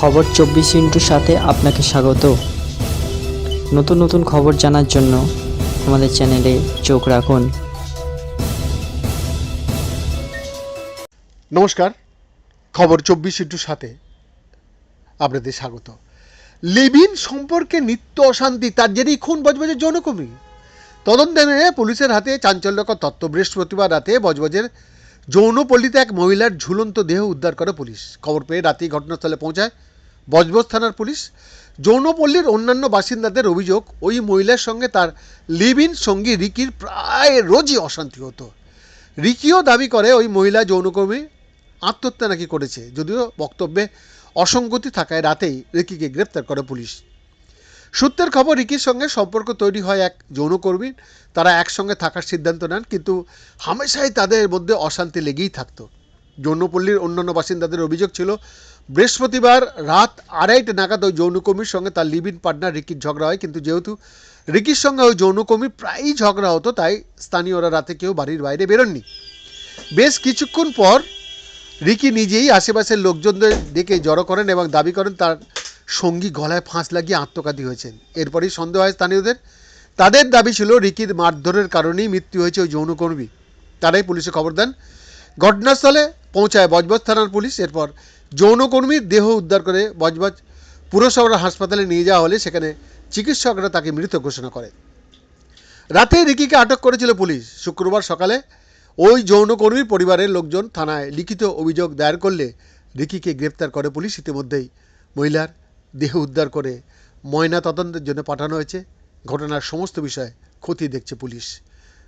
খবর চব্বিশ ইন্টুর সাথে আপনাকে স্বাগত। নতুন নতুন খবর জানার জন্য আমাদের চ্যানেলে চোখ রাখুন। নমস্কার, খবর চব্বিশ ইন্টুর সাথে আপনাদের স্বাগত। লিভিন সম্পর্কে নিত্য অশান্তি, তার জেরেই খুন বজবজের যৌনকর্মী তদন্তে পুলিশের হাতে চাঞ্চল্যকর তত্ত্ব। বৃহস্পতিবার রাতে বজবজের যৌনপল্লীতে এক মহিলার ঝুলন্ত দেহ উদ্ধার করে পুলিশ। খবর পেয়ে রাতেই ঘটনাস্থলে পৌঁছায় বজবজ থানার পুলিশ, যৌনপল্লীর অন্যান্য বাসিন্দাদের অভিযোগ, ওই মহিলার সঙ্গে তার লিভ ইন সঙ্গী রিকির প্রায় রোজই অশান্তি হতো। রিকিও দাবি করে ওই মহিলা যৌনকর্মী আত্মহত্যা নাকি করেছে, যদিও বক্তব্যে অসঙ্গতি থাকায় রাতেই রিকিকে গ্রেপ্তার করে পুলিশ। সূত্রের খবর, রিকির সঙ্গে সম্পর্ক তৈরি হয় এক যৌনকর্মীর, তারা একসঙ্গে থাকার সিদ্ধান্ত নেন, কিন্তু হামেশাই তাদের মধ্যে অশান্তি লেগেই থাকতো। যৌনপল্লীর অন্যান্য বাসিন্দাদের অভিযোগ ছিল, বৃহস্পতিবার রাত আড়াইটে নাগাদ ওই যৌনকর্মীর সঙ্গে তার লিভ ইন পার্টনার রিকির ঝগড়া হয়। কিন্তু যেহেতু রিকির সঙ্গে ওই যৌনকর্মী প্রায়ই ঝগড়া হতো, তাই স্থানীয়রা রাতে কেউ বাড়ির বাইরে বেরোননি। বেশ কিছুক্ষণ পর রিকি নিজেই আশেপাশের লোকজনদের ডেকে জড়ো করেন এবং দাবি করেন তার সঙ্গী গলায় ফাঁস লাগিয়ে আত্মঘাতী হয়েছেন। এরপরই সন্দেহ হয় স্থানীয়দের। তাদের দাবি ছিল, রিকির মারধরের কারণেই মৃত্যু হয়েছে ওই যৌনকর্মী। তারাই পুলিশে খবর দেন। ঘটনাস্থলে পৌঁছায় বজবজ থানার পুলিশ। এরপর যৌনকর্মীর দেহ উদ্ধার করে বজবজ পুরসভার হাসপাতালে নিয়ে যাওয়া হলে সেখানে চিকিৎসকরা তাকে মৃত ঘোষণা করে। রাতে রিকিকে আটক করেছিল পুলিশ। শুক্রবার সকালে ওই যৌনকর্মীর পরিবারের লোকজন থানায় লিখিত অভিযোগ দায়ের করলে রিকিকে গ্রেপ্তার করে পুলিশ। ইতিমধ্যেই মহিলার দেহ উদ্ধার করে ময়না তদন্তের জন্য পাঠানো হয়েছে। ঘটনার সমস্ত বিষয়ে খতিয়ে দেখছে পুলিশ।